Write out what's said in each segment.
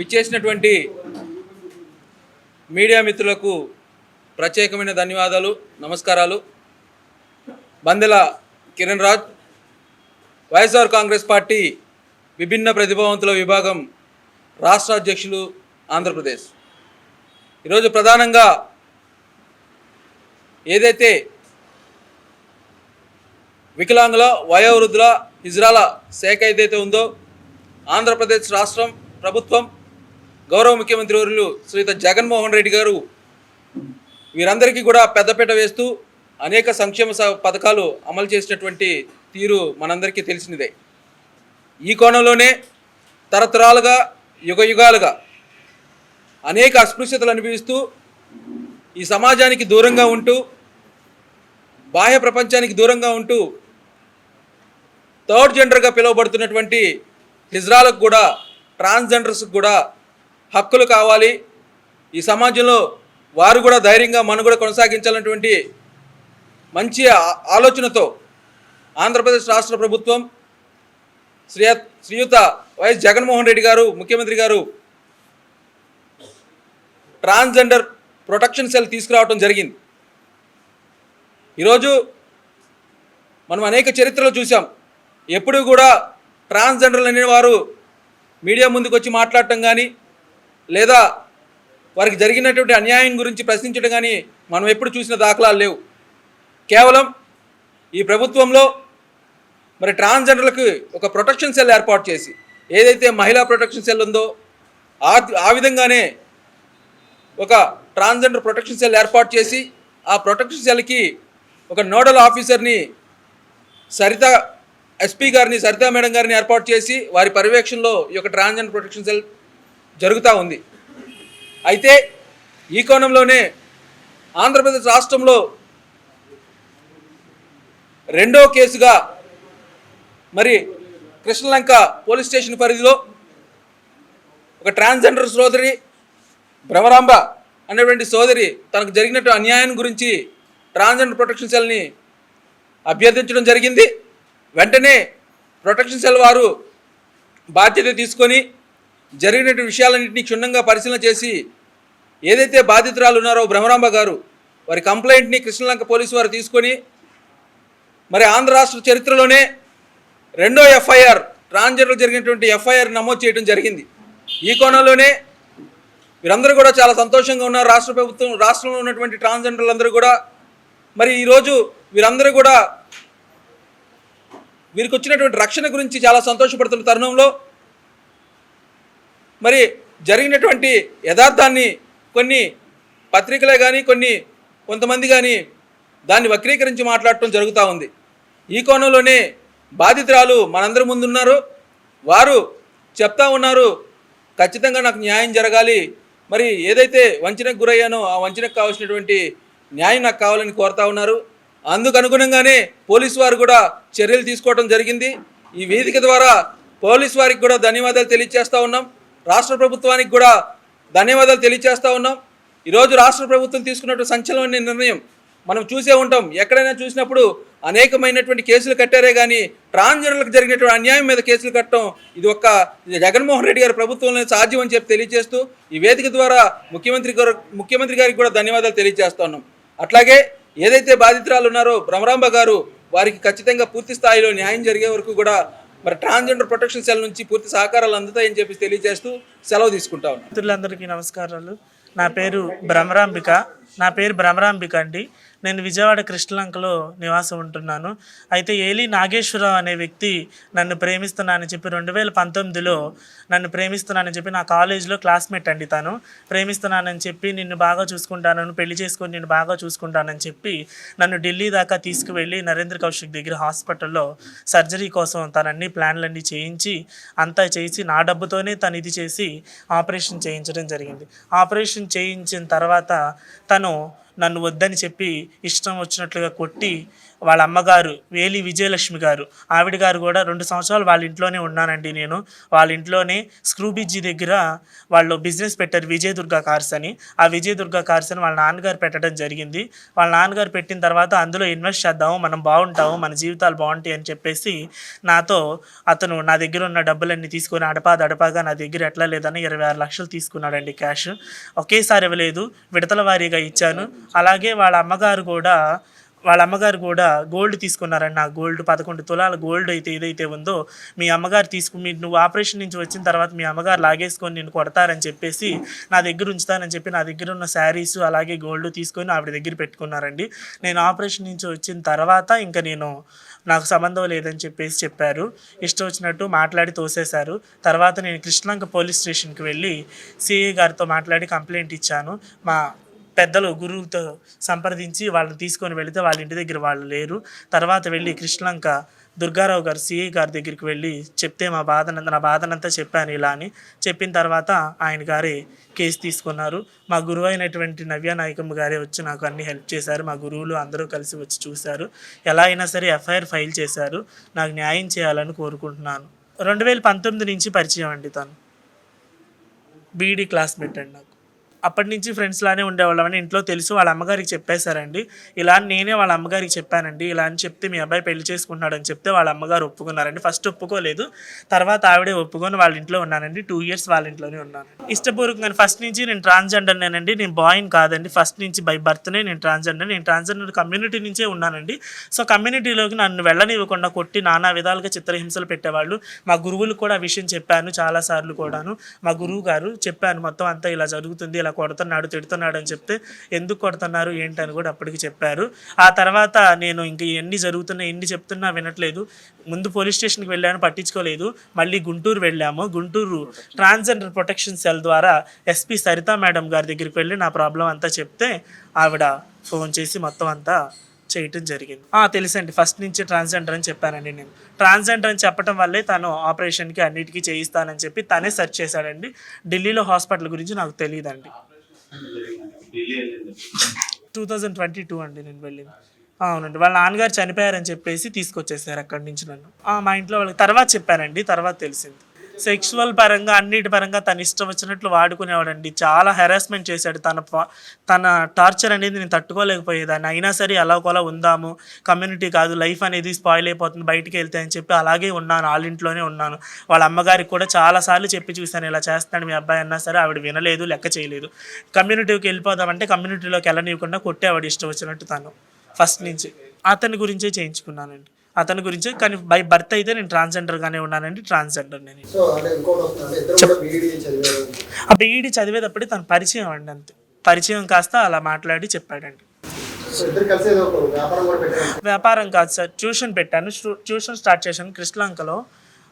విచ్చేసినటువంటి మీడియా మిత్రులకు ప్రత్యేకమైన ధన్యవాదాలు నమస్కారాలు. Bandela Kiran Raj YSR Congress party విభిన్న ప్రతిభావంతుల విభాగం రాష్ట్ర అధ్యక్షులు ఆంధ్రప్రదేశ్. ఈరోజు ప్రధానంగా ఏదైతే వికలాంగుల వయోవృద్ధుల హిజ్రాల శాఖ ఏదైతే ఉందో ఆంధ్రప్రదేశ్ రాష్ట్రం ప్రభుత్వం గౌరవ ముఖ్యమంత్రి వర్యులు శ్రీత జగన్మోహన్ రెడ్డి గారు వీరందరికీ కూడా పెద్దపీట వేస్తూ అనేక సంక్షేమ పథకాలు అమలు చేసినటువంటి తీరు మనందరికీ తెలిసినదే. ఈ కోణంలోనే తరతరాలుగా యుగ యుగాలుగా అనేక అస్పృశ్యతలు అనుభవిస్తూ ఈ సమాజానికి దూరంగా ఉంటూ బాహ్య ప్రపంచానికి దూరంగా ఉంటూ థర్డ్ జెండర్గా పిలువబడుతున్నటువంటి హిజ్రాలకు కూడా ట్రాన్స్జెండర్స్కి కూడా హక్కులు కావాలి. ఈ సమాజంలో వారు కూడా ధైర్యంగా మనుగడ కొనసాగించాలన్నటువంటి మంచి ఆలోచనతో ఆంధ్రప్రదేశ్ రాష్ట్ర ప్రభుత్వం శ్రీ శ్రీయుత వైఎస్ జగన్మోహన్ రెడ్డి గారు ముఖ్యమంత్రి గారు ట్రాన్స్జెండర్ ప్రొటెక్షన్ సెల్ తీసుకురావడం జరిగింది. ఈరోజు మనం అనేక చరిత్రలు చూసాం ఎప్పుడూ కూడా ట్రాన్స్జెండర్లు అనేవారు మీడియా ముందుకు వచ్చి మాట్లాడటం కానీ లేదా వారికి జరిగినటువంటి అన్యాయం గురించి ప్రశ్నించడం కానీ మనం ఎప్పుడు చూసిన దాఖలాలు లేవు. కేవలం ఈ ప్రభుత్వంలో మరి ట్రాన్స్జెండర్లకు ఒక ప్రొటెక్షన్ సెల్ ఏర్పాటు చేసి ఏదైతే మహిళా ప్రొటెక్షన్ సెల్ ఉందో ఆ ఆ విధంగానే ఒక ట్రాన్స్జెండర్ ప్రొటెక్షన్ సెల్ ఏర్పాటు చేసి ఆ ప్రొటెక్షన్ సెల్కి ఒక నోడల్ ఆఫీసర్ని సరిత ఎస్పీ గారిని సరిత మేడం గారిని ఏర్పాటు చేసి వారి పర్యవేక్షణలో ఈ యొక్క ట్రాన్స్జెండర్ ప్రొటెక్షన్ సెల్ జరుగుతూ ఉంది. అయితే ఈ కోణంలోనే ఆంధ్రప్రదేశ్ రాష్ట్రంలో రెండో కేసుగా మరి కృష్ణలంక పోలీస్ స్టేషన్ పరిధిలో ఒక ట్రాన్స్జెండర్ సోదరి భ్రమరాంబ అనేటువంటి సోదరి తనకు జరిగినట్టు అన్యాయం గురించి ట్రాన్స్జెండర్ ప్రొటెక్షన్ సెల్ని అభ్యర్థించడం జరిగింది. వెంటనే ప్రొటెక్షన్ సెల్ వారు బాధ్యత తీసుకొని జరిగినటువంటి విషయాలన్నింటినీ క్షుణ్ణంగా పరిశీలన చేసి ఏదైతే బాధితురాలు ఉన్నారో భ్రమరాంబ గారు వారి కంప్లైంట్ని కృష్ణలంక పోలీసు వారు తీసుకొని మరి ఆంధ్ర రాష్ట్ర చరిత్రలోనే రెండో ఎఫ్ఐఆర్ ట్రాన్జర్లో జరిగినటువంటి ఎఫ్ఐఆర్ నమోదు చేయడం జరిగింది. ఈ కోణంలోనే వీరందరూ కూడా చాలా సంతోషంగా ఉన్నారు. రాష్ట్ర ప్రభుత్వం రాష్ట్రంలో ఉన్నటువంటి ట్రాన్స్జెండర్లందరూ కూడా మరి ఈరోజు వీరందరూ కూడా వీరికి వచ్చినటువంటి రక్షణ గురించి చాలా సంతోషపడుతున్న తరుణంలో మరి జరిగినటువంటి యథార్థాన్ని కొన్ని పత్రికలే కానీ కొన్ని కొంతమంది కానీ దాన్ని వక్రీకరించి మాట్లాడటం జరుగుతూ ఉంది. ఈ కోణంలోనే బాధితురాలు మనందరి ముందున్నారు. వారు చెప్తా ఉన్నారు ఖచ్చితంగా నాకు న్యాయం జరగాలి. మరి ఏదైతే వంచనకు గురయ్యానో ఆ వంచనకు కావాల్సినటువంటి న్యాయం నాకు కావాలని కోరుతా ఉన్నారు. అందుకు అనుగుణంగానే పోలీసు వారు కూడా చర్యలు తీసుకోవడం జరిగింది. ఈ వేదిక ద్వారా పోలీసు వారికి కూడా ధన్యవాదాలు తెలియజేస్తూ ఉన్నాం. రాష్ట్ర ప్రభుత్వానికి కూడా ధన్యవాదాలు తెలియజేస్తూ ఉన్నాం. ఈరోజు రాష్ట్ర ప్రభుత్వం తీసుకున్నట్టు సంచలనమైన నిర్ణయం మనం చూసే ఉంటాం. ఎక్కడైనా చూసినప్పుడు అనేకమైనటువంటి కేసులు కట్టారే కానీ ట్రాన్స్జెండర్లకు జరిగినటువంటి అన్యాయం మీద కేసులు కట్టడం ఇది ఒక్క జగన్మోహన్ రెడ్డి గారి ప్రభుత్వంలో సాధ్యం అని చెప్పి తెలియజేస్తూ ఈ వేదిక ద్వారా ముఖ్యమంత్రి గారు ముఖ్యమంత్రి గారికి కూడా ధన్యవాదాలు తెలియజేస్తా ఉన్నాం. అట్లాగే ఏదైతే బాధితురాలు ఉన్నారో భ్రమరాంబ గారు వారికి ఖచ్చితంగా పూర్తి స్థాయిలో న్యాయం జరిగే వరకు కూడా మరి ట్రాన్స్జెండర్ ప్రొటెక్షన్ సెల్ నుంచి పూర్తి సహకారాలు అందుతాయని చెప్పి తెలియజేస్తూ సెలవు తీసుకుంటా ఉన్నాం. మిత్రులందరికీ నమస్కారాలు. నా పేరు భ్రమరాంబిక. నా పేరు భ్రమరాంబిక అండి. నేను విజయవాడ కృష్ణలంకలో నివాసం ఉంటున్నాను. అయితే ఏలి నాగేశ్వరరావు అనే వ్యక్తి నన్ను ప్రేమిస్తున్నానని చెప్పి రెండు వేల పంతొమ్మిదిలో నన్ను ప్రేమిస్తున్నానని చెప్పి నా కాలేజీలో క్లాస్మేట్ అండి తను. ప్రేమిస్తున్నానని చెప్పి నిన్ను బాగా చూసుకుంటానని పెళ్ళి చేసుకొని నిన్ను బాగా చూసుకుంటానని చెప్పి నన్ను ఢిల్లీ దాకా తీసుకువెళ్ళి నరేంద్ర కౌశిక్ దగ్గర హాస్పిటల్లో సర్జరీ కోసం తనన్ని ప్లాన్లన్నీ చేయించి అంతా చేసి నా డబ్బుతోనే తను ఇది చేసి ఆపరేషన్ చేయించడం జరిగింది. ఆపరేషన్ చేయించిన తర్వాత తను నన్ను వద్దని చెప్పి ఇష్టం వచ్చినట్లుగా కొట్టి వాళ్ళ అమ్మగారు వేలి విజయలక్ష్మి గారు. ఆవిడ గారు కూడా రెండు సంవత్సరాలు వాళ్ళ ఇంట్లోనే ఉన్నానండి నేను. వాళ్ళ ఇంట్లోనే స్క్రూ దగ్గర వాళ్ళు బిజినెస్ పెట్టారు విజయ దుర్గా కార్స్ అని. ఆ విజయ దుర్గా కార్స్ అని వాళ్ళ నాన్నగారు పెట్టడం జరిగింది. వాళ్ళ నాన్నగారు పెట్టిన తర్వాత అందులో ఇన్వెస్ట్ చేద్దాము మనం బాగుంటాము మన జీవితాలు బాగుంటాయి అని చెప్పేసి నాతో అతను నా దగ్గర ఉన్న డబ్బులన్నీ తీసుకొని అడపా దడపాగా నా దగ్గర ఎట్లా లేదని ఇరవై ఆరు లక్షలు తీసుకున్నాడండి క్యాష్. ఒకేసారి ఇవ్వలేదు విడతల వారీగా ఇచ్చాను. అలాగే వాళ్ళ అమ్మగారు కూడా వాళ్ళ అమ్మగారు కూడా గోల్డ్ తీసుకున్నారండి నా గోల్డ్ పదకొండు తులాల గోల్డ్ అయితే ఏదైతే ఉందో మీ అమ్మగారు తీసుకుని నువ్వు ఆపరేషన్ నుంచి వచ్చిన తర్వాత మీ అమ్మగారు లాగేసుకొని నేను కొడతారని చెప్పేసి నా దగ్గర ఉంచుతానని చెప్పి నా దగ్గర ఉన్న శారీస్ అలాగే గోల్డ్ తీసుకొని ఆవిడ దగ్గర పెట్టుకున్నారండి. నేను ఆపరేషన్ నుంచి వచ్చిన తర్వాత ఇంకా నేను నాకు సంబంధం లేదని చెప్పేసి చెప్పారు. ఇష్టం వచ్చినట్టు మాట్లాడి తోసేశారు. తర్వాత నేను కృష్ణలంక పోలీస్ స్టేషన్కి వెళ్ళి సిఐ గారితో మాట్లాడి కంప్లైంట్ ఇచ్చాను. మా పెద్దలు గురువుతో సంప్రదించి వాళ్ళని తీసుకొని వెళితే వాళ్ళ ఇంటి దగ్గర వాళ్ళు లేరు. తర్వాత వెళ్ళి కృష్ణలంక దుర్గారావు గారు సిఐ గారి దగ్గరికి వెళ్ళి చెప్తే మా బాధనంతా నా బాధనంతా చెప్పాను ఇలా అని చెప్పిన తర్వాత ఆయన గారే కేసు తీసుకున్నారు. మా గురువు అయినటువంటి నవ్య నాయకమ్మ గారే వచ్చి నాకు అన్ని హెల్ప్ చేశారు. మా గురువులు అందరూ కలిసి వచ్చి చూశారు. ఎలా అయినా సరే ఎఫ్ఐఆర్ ఫైల్ చేశారు. నాకు న్యాయం చేయాలని కోరుకుంటున్నాను. రెండు వేల పంతొమ్మిది నుంచి పరిచయం అండి తను. బీఈడి క్లాస్మేట్ అండి నాకు. అప్పటి నుంచి ఫ్రెండ్స్ లానే ఉండేవాళ్ళమని ఇంట్లో తెలుసు వాళ్ళ అమ్మగారికి చెప్పేశారండి. ఇలా అని నేనే వాళ్ళ అమ్మగారికి చెప్పానండి. ఇలా అని చెప్తే మీ అబ్బాయి పెళ్ళి చేసుకుంటున్నాడని చెప్తే వాళ్ళ అమ్మగారు ఒప్పుకున్నారండి. ఫస్ట్ ఒప్పుకోలేదు. తర్వాత ఆవిడే ఒప్పుకొని వాళ్ళ ఇంట్లో ఉన్నానండి. టూ ఇయర్స్ వాళ్ళ ఇంట్లోనే ఉన్నాను. ఇష్టపూర్వకంగా ఫస్ట్ నుంచి నేను ట్రాన్స్జెండర్ నేనండి. నేను బాయ్ని కాదండి. ఫస్ట్ నుంచి బై బర్త్నే నేను ట్రాన్స్జెండర్ నేను ట్రాన్స్జెండర్ కమ్యూనిటీ నుంచే ఉన్నానండి. సో కమ్యూనిటీలోకి నన్ను వెళ్ళనివ్వకుండా కొట్టి నానా విధాలుగా చిత్రహింసలు పెట్టేవాళ్ళు. మా గురువులకు కూడా ఆ విషయం చెప్పాను చాలా సార్లు కూడాను. మా గురువు గారు చెప్పాను మొత్తం అంతా ఇలా జరుగుతుంది ఇలా కొడుతున్నాడు తిడుతున్నాడు అని చెప్తే ఎందుకు కొడుతున్నారు ఏంటని కూడా అప్పటికి చెప్పారు. ఆ తర్వాత నేను ఇంక ఎన్ని జరుగుతున్నాయి ఎన్ని చెప్తున్నా వినట్లేదు. ముందు పోలీస్ స్టేషన్కి వెళ్ళాను పట్టించుకోలేదు. మళ్ళీ గుంటూరు వెళ్ళాము. గుంటూరు ట్రాన్స్జెండర్ ప్రొటెక్షన్ సెల్ ద్వారా ఎస్పీ సరితా మేడం గారి దగ్గరికి వెళ్ళి నా ప్రాబ్లం అంతా చెప్తే ఆవిడ ఫోన్ చేసి మొత్తం అంతా చేయటం జరిగింది. తెలుసండి. ఫస్ట్ నుంచి ట్రాన్స్జెండర్ అని చెప్పానండి నేను. ట్రాన్స్జెండర్ అని చెప్పడం వల్లే తను ఆపరేషన్కి అన్నిటికీ చేయిస్తానని చెప్పి తనే సెర్చ్ చేశాడండి. ఢిల్లీలో హాస్పిటల్ గురించి నాకు తెలియదండి టూ థౌజండ్ ట్వంటీ టూ అండి నేను వెళ్ళింది. అవునండి. వాళ్ళ నాన్నగారు చనిపోయారని చెప్పేసి తీసుకొచ్చేసారు అక్కడి నుంచి నన్ను. ఆ, మా ఇంట్లో వాళ్ళకి తర్వాత చెప్పానండి. తర్వాత తెలిసింది. సెక్షువల్ పరంగా అన్నిటి పరంగా తన ఇష్టం వచ్చినట్లు వాడుకునేవాడండి. చాలా హెరాస్మెంట్ చేశాడు. తన తన టార్చర్ అనేది నేను తట్టుకోలేకపోయేదాన్ని. అయినా సరే అలా ఉందాము. కమ్యూనిటీ కాదు. లైఫ్ అనేది స్పాయిల్ అయిపోతుంది. బయటికి వెళ్తే అని చెప్పి అలాగే ఉన్నాను. వాళ్ళ ఇంట్లోనే ఉన్నాను. వాళ్ళ అమ్మగారికి కూడా చాలాసార్లు చెప్పి చూశాను. ఇలా చేస్తున్నాడు మీ అబ్బాయి అన్నా సరే ఆవిడ వినలేదు లెక్క చేయలేదు. కమ్యూనిటీకి వెళ్ళిపోదామంటే కమ్యూనిటీలోకి వెళ్ళనివ్వకుండా కొట్టేవాడు ఇష్టం వచ్చినట్టు తను. ఫస్ట్ నుంచి. అతని గురించే చేయించుకున్నానండి. అతని గురించే కానీ బై బర్త్ అయితే నేను ట్రాన్స్జెండర్గానే ఉన్నానండి ట్రాన్స్జెండర్ నేను. చదివారు. ఆ బీఈడి చదివేటప్పుడే తన పరిచయం అండి అంతే. పరిచయం కాస్త అలా మాట్లాడి చెప్పాడండి. వ్యాపారం కాదు సార్ ట్యూషన్ పెట్టాను. ట్యూషన్ స్టార్ట్ చేశాను కృష్ణలంకలో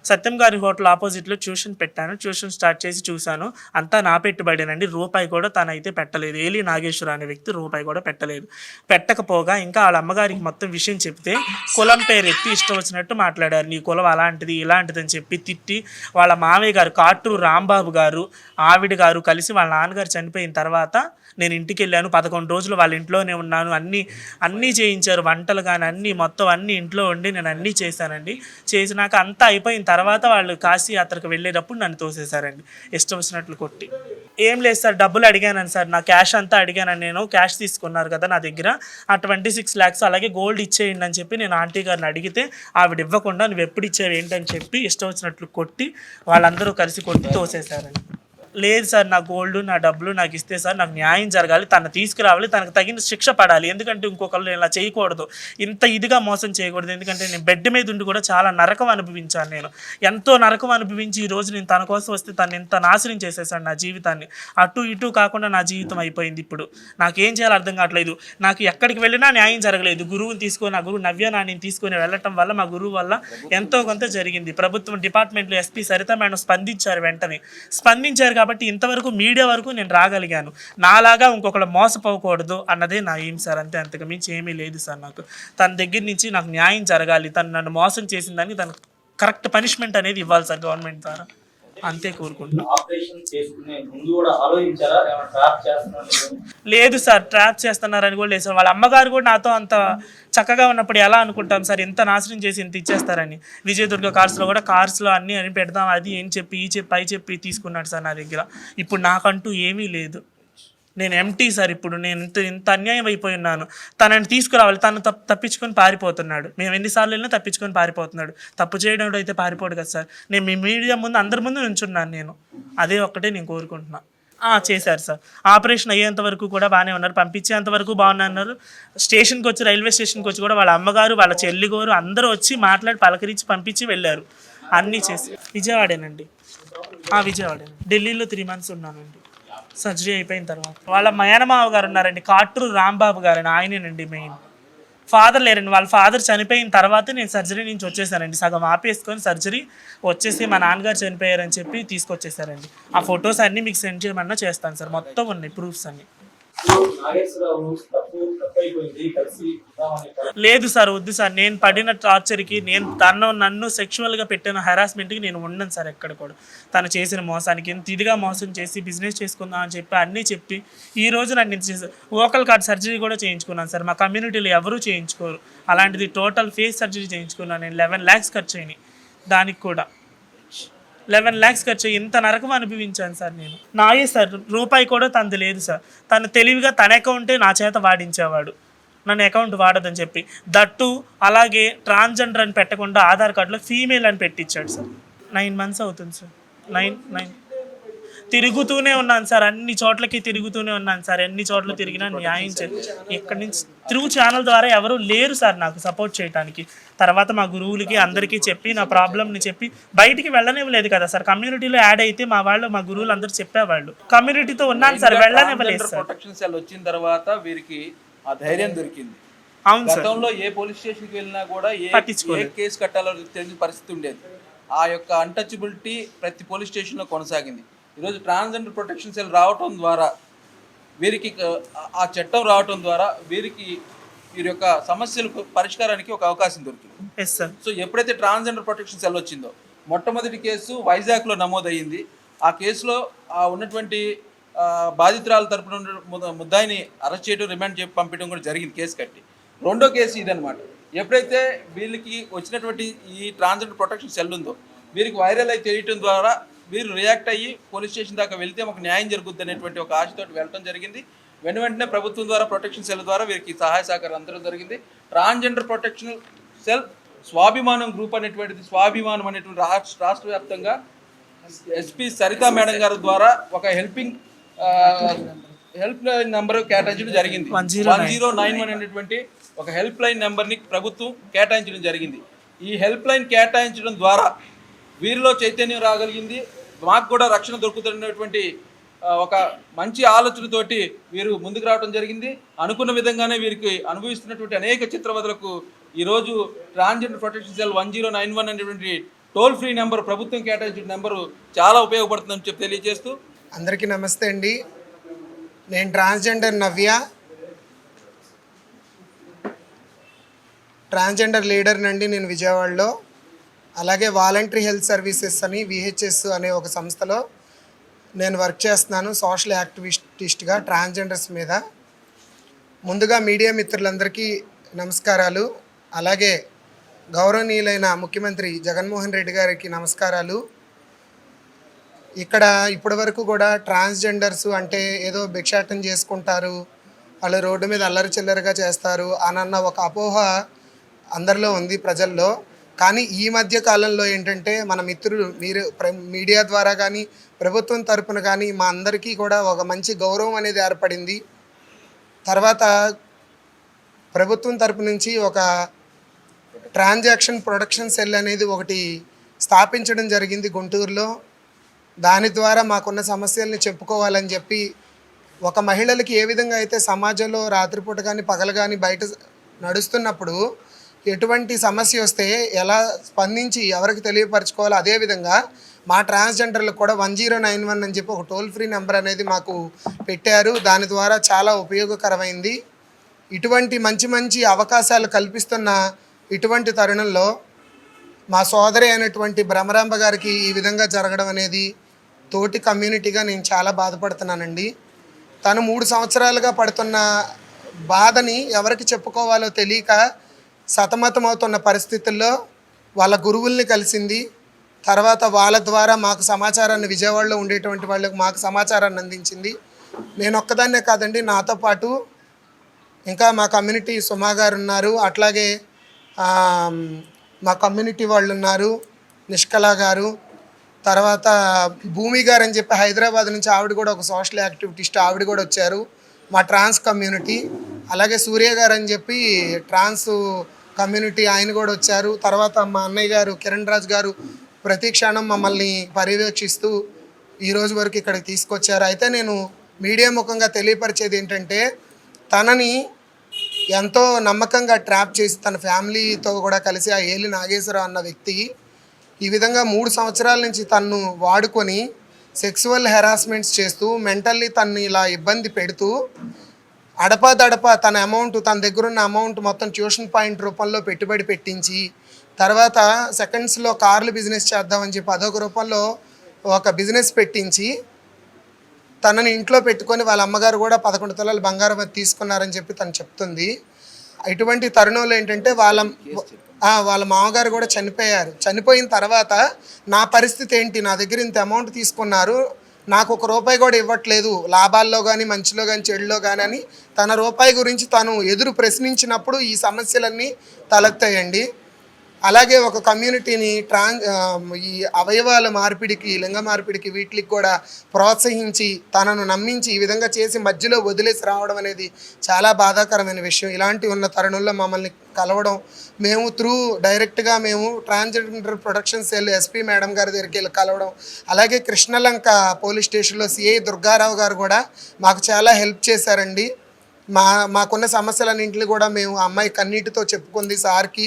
సత్యం గారి హోటల్ ఆపోజిట్లో ట్యూషన్ పెట్టాను. ట్యూషన్ స్టార్ట్ చేసి చూశాను. అంతా నా పెట్టుబడినండి. రూపాయి కూడా తనైతే పెట్టలేదు. ఏలి నాగేశ్వర అనే వ్యక్తి రూపాయి కూడా పెట్టలేదు. పెట్టకపోగా ఇంకా వాళ్ళ అమ్మగారికి మొత్తం విషయం చెప్తే కులం పేరు ఎత్తి ఇష్టం వచ్చినట్టు మాట్లాడారు. నీ కులం అలాంటిది ఇలాంటిది అని చెప్పి తిట్టి వాళ్ళ మామయ్య గారు కాటూరు రాంబాబు గారు ఆవిడ గారు కలిసి వాళ్ళ నాన్నగారు చనిపోయిన తర్వాత నేను ఇంటికి వెళ్ళాను. పదకొండు రోజులు వాళ్ళ ఇంట్లోనే ఉన్నాను. అన్నీ అన్నీ చేయించారు. వంటలు కానీ అన్నీ మొత్తం అన్నీ ఇంట్లో ఉండి నేను అన్నీ చేశానండి. చేసినాక అంతా అయిపోయిన తర్వాత వాళ్ళు కాశీ యాత్రకు వెళ్ళేటప్పుడు నన్ను తోసేశారండి. ఇష్టం వచ్చినట్లు కొట్టి. ఏం లేదు సార్ డబ్బులు అడిగాను సార్. నా క్యాష్ అంతా అడిగాను నేను క్యాష్ తీసుకున్నారు కదా నా దగ్గర. ఆ ట్వంటీ సిక్స్ ల్యాక్స్ అలాగే గోల్డ్ ఇచ్చేయండి అని చెప్పి నేను ఆంటీ గారిని అడిగితే ఆవిడ ఇవ్వకుండా నువ్వు ఎప్పుడు ఇచ్చేవి ఏంటని చెప్పి ఇష్టం వచ్చినట్లు కొట్టి వాళ్ళందరూ కలిసి కొట్టి తోసేశారండి. లేదు సార్ నా గోల్డ్ నా డబ్బులు నాకు ఇస్తే సార్ నాకు న్యాయం జరగాలి తను తీసుకురావాలి తనకు తగిన శిక్ష పడాలి. ఎందుకంటే ఇంకొకళ్ళు ఇలా చేయకూడదు. ఇంత ఇదిగా మోసం చేయకూడదు. ఎందుకంటే నేను బెడ్ మీద ఉండి కూడా చాలా నరకం అనుభవించాను నేను. ఎంతో నరకం అనుభవించి ఈ రోజు నేను తన కోసం వస్తే తను ఎంత నాశనం చేసేసాను నా జీవితాన్ని. అటు ఇటు కాకుండా నా జీవితం అయిపోయింది ఇప్పుడు. నాకేం చేయాలో అర్థం కావట్లేదు. నాకు ఎక్కడికి వెళ్ళినా న్యాయం జరగలేదు. గురువుని తీసుకొని నా గురువు నవ్య నాణ్యం తీసుకొని వెళ్ళటం వల్ల మా గురువు వల్ల ఎంతో కొంత జరిగింది. ప్రభుత్వం డిపార్ట్మెంట్లో ఎస్పీ సరిత మేడం స్పందించారు వెంటనే. స్పందించారు కాబట్టి కాబట్టి ఇంతవరకు మీడియా వరకు నేను రాగలిగాను. నాలాగా ఇంకొకళ్ళు మోసపోకూడదు అన్నదే నా ఏం సార్ అంతే అంతకు మించి ఏమీ లేదు సార్ నాకు. తన దగ్గర నుంచి నాకు న్యాయం జరగాలి. తను నన్ను మోసం చేసిందని తనకు కరెక్ట్ పనిష్మెంట్ అనేది ఇవ్వాలి సార్ గవర్నమెంట్ ద్వారా. అంతే కోరుకుంటున్నాను లేదు? సార్ ట్రాప్ చేస్తున్నారని కూడా లేదు సార్. వాళ్ళ అమ్మగారు కూడా నాతో అంత చక్కగా ఉన్నప్పుడు ఎలా అనుకుంటాం సార్? ఇంత నాశనం చేసి ఇంత ఇచ్చేస్తారని. విజయదుర్గ కార్స్లో కూడా కార్స్లో అన్నీ అని పెడదాం అది ఏం చెప్పి ఈ చెప్పి అయి చెప్పి తీసుకున్నాడు సార్ నా దగ్గర. ఇప్పుడు నాకంటూ ఏమీ లేదు. నేను ఎంటీ సార్ ఇప్పుడు. నేను ఇంత ఇంత అన్యాయం అయిపోయి ఉన్నాను. తనని తీసుకురావాలి. తను తప్ప తప్పించుకొని పారిపోతున్నాడు. మేము ఎన్నిసార్లు వెళ్ళినా తప్పించుకొని పారిపోతున్నాడు. తప్పు చేయడం అయితే పారిపోడు కదా సార్. నేను మీ మీడియా ముందు అందరి ముందు నుంచున్నాను నేను. అదే ఒక్కటే నేను కోరుకుంటున్నాను చేశారు సార్. ఆపరేషన్ అయ్యేంత వరకు కూడా బాగానే ఉన్నారు. పంపించేంత వరకు బాగున్నారు స్టేషన్కి వచ్చి రైల్వే స్టేషన్కి వచ్చి కూడా వాళ్ళ అమ్మగారు వాళ్ళ చెల్లిగోరు అందరూ వచ్చి మాట్లాడి పలకరించి పంపించి వెళ్ళారు. అన్నీ చేసి. విజయవాడేనండి. ఆ, ఢిల్లీలో త్రీ మంత్స్ ఉన్నానండి. సర్జరీ అయిపోయిన తర్వాత. వాళ్ళ మయనమావ గారు ఉన్నారండి కాటూరు రాంబాబు గారు ఆయనేనండి మెయిన్ ఫాదర్ లేరండి వాళ్ళ ఫాదర్ చనిపోయిన తర్వాత నేను సర్జరీ నుంచి వచ్చేసానండి. సగం ఆపేసుకొని సర్జరీ వచ్చేసి మా నాన్నగారు చనిపోయారని చెప్పి తీసుకొచ్చేసారండి. ఆ ఫొటోస్ అన్నీ మీకు సెండ్ చేయమన్నా చేస్తాను సార్. మొత్తం ఉన్నాయి ప్రూఫ్స్ అన్నీ. లేదు సార్ వద్దు సార్. నేను పడిన టార్చర్కి నేను తను నన్ను సెక్షువల్గా పెట్టిన హెరాస్మెంట్కి నేను ఉండను సార్ ఎక్కడ కూడా. తను చేసిన మోసానికి ఎంత ఇదిగా మోసం చేసి బిజినెస్ చేసుకుందాం అని చెప్పి అన్నీ చెప్పి ఈ రోజు నన్ను ఇంత చేశారు. ఓకల్ కార్డ్ సర్జరీ కూడా చేయించుకున్నాను సార్. మా కమ్యూనిటీలో ఎవరూ చేయించుకోరు. అలాంటిది టోటల్ ఫేస్ సర్జరీ చేయించుకున్నాను నేను. లెవెన్ ల్యాక్స్ ఖర్చు అయినాయి. దానికి కూడా. లెవెన్ ల్యాక్స్ ఖర్చు ఇంత నరకం అనుభవించాను సార్ నేను. నాయే సార్ రూపాయి కూడా తనది లేదు సార్. తను తెలివిగా తన అకౌంటే నా చేత వాడించేవాడు. నన్ను అకౌంట్ వాడదని చెప్పి. దట్టు అలాగే ట్రాన్స్జెండర్ అని పెట్టకుండా ఆధార్ కార్డులో ఫీమేల్ అని పెట్టించాడు సార్. నైన్ మంత్స్ అవుతుంది సార్. నైన్ నైన్ తిరుగుతూనే ఉన్నాను సార్. అన్ని చోట్లకి తిరుగుతూనే ఉన్నాను సార్. ఎన్ని చోట్ల తిరిగినా న్యాయం చే ఇక్కడి నుంచి తిరుగు ఛానల్ ద్వారా ఎవరు లేరు సార్ నాకు సపోర్ట్ చేయడానికి తర్వాత మా గురువులకి అందరికీ చెప్పి నా ప్రాబ్లమ్ని చెప్పి బయటికి వెళ్ళనివ్వలేదు కదా సార్. కమ్యూనిటీలో యాడ్ అయితే మా వాళ్ళు మా గురువులు అందరూ చెప్పేవాళ్ళు. కమ్యూనిటీతో ఉన్నాను సార్. వెళ్ళనివ్వలేదు సార్. ప్రొటెక్షన్ సెల్ వచ్చిన తర్వాత వీరికి ఆ ధైర్యం దొరికింది. అవును గతంలో ఏ పోలీస్ స్టేషన్కి వెళ్ళినా కూడా ఏ. కేసు కట్టాలో తెలియని పరిస్థితి ఉండేది. ఆ యొక్క అన్టచబిలిటీ ప్రతి పోలీస్ స్టేషన్లో కొనసాగింది. ఈరోజు ట్రాన్స్జెండర్ ప్రొటెక్షన్ సెల్ రావటం ద్వారా వీరికి ఆ- చట్టం రావటం ద్వారా వీరికి వీరి యొక్క సమస్యలకు పరిష్కారానికి ఒక అవకాశం దొరికింది ఎస్ సార్ సో ఎప్పుడైతే ట్రాన్స్జెండర్ ప్రొటెక్షన్ సెల్ వచ్చిందో మొట్టమొదటి కేసు వైజాగ్లో నమోదయ్యింది. ఆ కేసులో ఆ ఉన్నటువంటి బాధితురాల తరపున ముద్దాయిని అరెస్ట్ చేయడం రిమాండ్ చెప్పి పంపించడం కూడా జరిగింది కేసు కట్టి. రెండో కేసు ఇదనమాట ఎప్పుడైతే వీళ్ళకి వచ్చినటువంటి ఈ ట్రాన్స్జెండర్ ప్రొటెక్షన్ సెల్ ఉందో వీరికి వైరల్ అయి తెలియటం ద్వారా వీరు రియాక్ట్ అయ్యి పోలీస్ స్టేషన్ దాకా వెళ్తే మాకు న్యాయం జరుగుద్ది అనేటువంటి ఒక ఆశతోటి వెళ్ళడం జరిగింది. వెను వెంటనే ప్రభుత్వం ద్వారా ప్రొటెక్షన్ సెల్ ద్వారా వీరికి సహాయ సహకారం అందడం జరిగింది. ట్రాన్స్జెండర్ ప్రొటెక్షన్ సెల్ స్వాభిమానం గ్రూప్ అనేటువంటిది స్వాభిమానం అనేటువంటి రాష్ట్ర రాష్ట్ర వ్యాప్తంగా ఎస్పీ సరితా మేడం గారి ద్వారా ఒక హెల్పింగ్ హెల్ప్ లైన్ నెంబర్ కేటాయించడం జరిగింది. 109. వన్ జీరో నైన్ వన్ అనేటువంటి ఒక హెల్ప్ లైన్ నెంబర్ని ప్రభుత్వం కేటాయించడం జరిగింది. ఈ హెల్ప్ లైన్ కేటాయించడం ద్వారా వీరిలో చైతన్యం రాగలిగింది. మాకు కూడా రక్షణ దొరుకుతున్నటువంటి ఒక మంచి ఆలోచనతోటి వీరు ముందుకు రావడం జరిగింది. అనుకున్న విధంగానే వీరికి అనుభవిస్తున్నటువంటి అనేక చిత్రవదలకు ఈరోజు transgender protection cell one zero nine one అనేటువంటి టోల్ ఫ్రీ నెంబర్ ప్రభుత్వం కేటాయించిన నెంబరు చాలా ఉపయోగపడుతుందని చెప్పి తెలియజేస్తూ. అందరికీ నమస్తే అండి. నేను ట్రాన్స్జెండర్ నవ్య. ట్రాన్స్జెండర్ లీడర్నండి నేను విజయవాడలో. అలాగే వాలంటరీ హెల్త్ సర్వీసెస్ అని విహెచ్ఎస్ అనే ఒక సంస్థలో నేను వర్క్ చేస్తున్నాను సోషల్ యాక్టివిస్టిస్ట్గా ట్రాన్స్జెండర్స్ మీద. ముందుగా మీడియా మిత్రులందరికీ నమస్కారాలు. అలాగే గౌరవనీయులైన ముఖ్యమంత్రి జగన్మోహన్ రెడ్డి గారికి నమస్కారాలు. ఇక్కడ ఇప్పటి వరకు కూడా ట్రాన్స్జెండర్స్ అంటే ఏదో భిక్షాటం చేసుకుంటారు వాళ్ళు రోడ్డు మీద అల్లరి చిల్లరగా చేస్తారు అనన్న ఒక అపోహ అందరిలో ఉంది ప్రజల్లో. కానీ ఈ మధ్య కాలంలో ఏంటంటే మన మిత్రులు మీరు ప్ర- మీడియా ద్వారా కానీ ప్రభుత్వం తరపున కానీ మా అందరికీ కూడా ఒక మంచి గౌరవం అనేది ఏర్పడింది. తర్వాత ప్రభుత్వం తరపు నుంచి ఒక ట్రాన్సాక్షన్ ప్రొడక్షన్ సెల్ అనేది ఒకటి స్థాపించడం జరిగింది గుంటూరులో. దాని ద్వారా మాకున్న సమస్యల్ని చెప్పుకోవాలని చెప్పి ఒక మహిళలకి ఏ విధంగా అయితే సమాజంలో రాత్రిపూట కానీ పగలు కానీ బయట నడుస్తున్నప్పుడు ఎటువంటి సమస్య వస్తే ఎలా స్పందించి ఎవరికి తెలియపరచుకోవాలో అదేవిధంగా మా ట్రాన్స్జెండర్లకు కూడా వన్ జీరో నైన్ వన్ అని చెప్పి ఒక టోల్ ఫ్రీ నెంబర్ అనేది మాకు పెట్టారు. దాని ద్వారా చాలా ఉపయోగకరమైంది. ఇటువంటి మంచి మంచి అవకాశాలు కల్పిస్తున్న ఇటువంటి తరుణంలో మా సోదరి అయినటువంటి భ్రమరాంబ గారికి ఈ విధంగా జరగడం అనేది తోటి కమ్యూనిటీగా నేను చాలా బాధపడుతున్నానండి. తను మూడు సంవత్సరాలుగా పడుతున్న బాధని ఎవరికి చెప్పుకోవాలో తెలియక సతమతమవుతున్న పరిస్థితుల్లో వాళ్ళ గురువుల్ని కలిసింది తర్వాత వాళ్ళ ద్వారా మాకు సమాచారాన్ని విజయవాడలో ఉండేటువంటి వాళ్ళకు మాకు సమాచారాన్ని అందించింది. నేను ఒక్కదాన్నే కాదండి నాతో పాటు ఇంకా మా కమ్యూనిటీ సుమా గారు ఉన్నారు అట్లాగే మా కమ్యూనిటీ వాళ్ళు ఉన్నారు నిష్కళ గారు తర్వాత భూమి గారు అని చెప్పి హైదరాబాద్ నుంచి ఆవిడ కూడా ఒక సోషల్ యాక్టివిటీస్ట్ ఆవిడ కూడా వచ్చారు. మా ట్రాన్స్ కమ్యూనిటీ అలాగే సూర్య గారు అని చెప్పి ట్రాన్స్ కమ్యూనిటీ ఆయన కూడా వచ్చారు. తర్వాత మా అన్నయ్య గారు కిరణ్ రాజ్ గారు ప్రతి క్షణం మమ్మల్ని పర్యవేక్షిస్తూ ఈరోజు వరకు ఇక్కడికి తీసుకొచ్చారు. అయితే నేను మీడియా ముఖంగా తెలియపరిచేది ఏంటంటే తనని ఎంతో నమ్మకంగా ట్రాప్ చేసి తన ఫ్యామిలీతో కూడా కలిసి ఆ ఏలి నాగేశ్వరరావు అన్న వ్యక్తి ఈ విధంగా మూడు సంవత్సరాల నుంచి తన్ను వాడుకొని సెక్సువల్ హెరాస్మెంట్స్ చేస్తూ మెంటల్లీ తన్ని ఇలా ఇబ్బంది పెడుతూ అడపా దడపా తన అమౌంట్ తన దగ్గర ఉన్న అమౌంట్ మొత్తం ట్యూషన్ పాయింట్ రూపంలో పెట్టుబడి పెట్టించి తర్వాత సెకండ్స్లో కార్లు బిజినెస్ చేద్దామని చెప్పి అదొక రూపంలో ఒక బిజినెస్ పెట్టించి తనని ఇంట్లో పెట్టుకొని వాళ్ళ అమ్మగారు కూడా పదకొండు తొలలు బంగారం తీసుకున్నారని చెప్పి తను చెప్తుంది. ఇటువంటి తరుణంలో ఏంటంటే వాళ్ళ వాళ్ళ మామగారు కూడా చనిపోయారు. చనిపోయిన తర్వాత నా పరిస్థితి ఏంటి? నా దగ్గర ఇంత అమౌంట్ తీసుకున్నారు. నాకు ఒక రూపాయి కూడా ఇవ్వట్లేదు. లాభాల్లో కానీ మంచిలో కానీ చెడులో కానీ అని తన రూపాయి గురించి తను ఎదురు ప్రశ్నించినప్పుడు ఈ సమస్యలన్నీ తలెత్తాయండి. అలాగే ఒక కమ్యూనిటీని ట్రాన్ ఈ అవయవాల మార్పిడికి లింగ మార్పిడికి వీటికి కూడా ప్రోత్సహించి తనను నమ్మించి ఈ విధంగా చేసి మధ్యలో వదిలేసి రావడం అనేది చాలా బాధాకరమైన విషయం. ఇలాంటి ఉన్న తరుణంలో మమ్మల్ని కలవడం మేము త్రూ డైరెక్ట్గా మేము transgender production cell SP madam గారి దగ్గరికి వెళ్ళి కలవడం అలాగే కృష్ణలంక పోలీస్ స్టేషన్లో సిఐ దుర్గారావు గారు కూడా మాకు చాలా హెల్ప్ చేశారండి. మా మాకున్న సమస్యలన్నింటినీ కూడా మేము అమ్మాయి కన్నీటితో చెప్పుకుంది సార్కి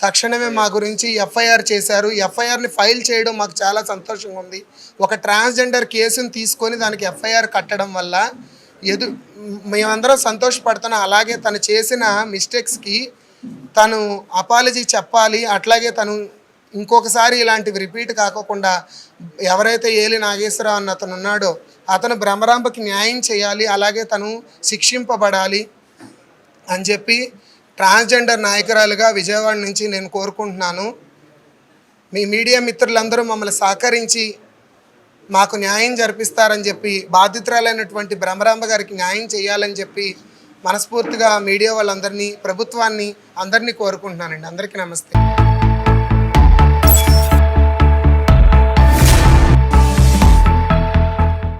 తక్షణమే మా గురించి ఎఫ్ఐఆర్ చేశారు. ఎఫ్ఐఆర్ని ఫైల్ చేయడం మాకు చాలా సంతోషంగా ఉంది. ఒక ట్రాన్స్జెండర్ కేసుని తీసుకొని దానికి ఎఫ్ఐఆర్ కట్టడం వల్ల ఎదు మేమందరం సంతోషపడుతున్నాం. అలాగే తను చేసిన మిస్టేక్స్కి తను అపాలజీ చెప్పాలి. అట్లాగే తను ఇంకొకసారి ఇలాంటివి రిపీట్ కాకోకుండా ఎవరైతే ఏలి నాగేశ్వరరావు అన్న అతను ఉన్నాడో అతను భ్రమరాంబకి న్యాయం చేయాలి. అలాగే తను శిక్షింపబడాలి అని చెప్పి ట్రాన్స్జెండర్ నాయకురాలుగా విజయవాడ నుంచి నేను కోరుకుంటున్నాను. మీ మీడియా మిత్రులందరూ మమ్మల్ని సహకరించి మాకు న్యాయం జరిపిస్తారని చెప్పి బాధితురాలైనటువంటి భ్రమరాంబ గారికి న్యాయం చేయాలని చెప్పి మనస్ఫూర్తిగా మీడియా వాళ్ళందరినీ ప్రభుత్వాన్ని అందరినీ కోరుకుంటున్నానండి. అందరికీ నమస్తే.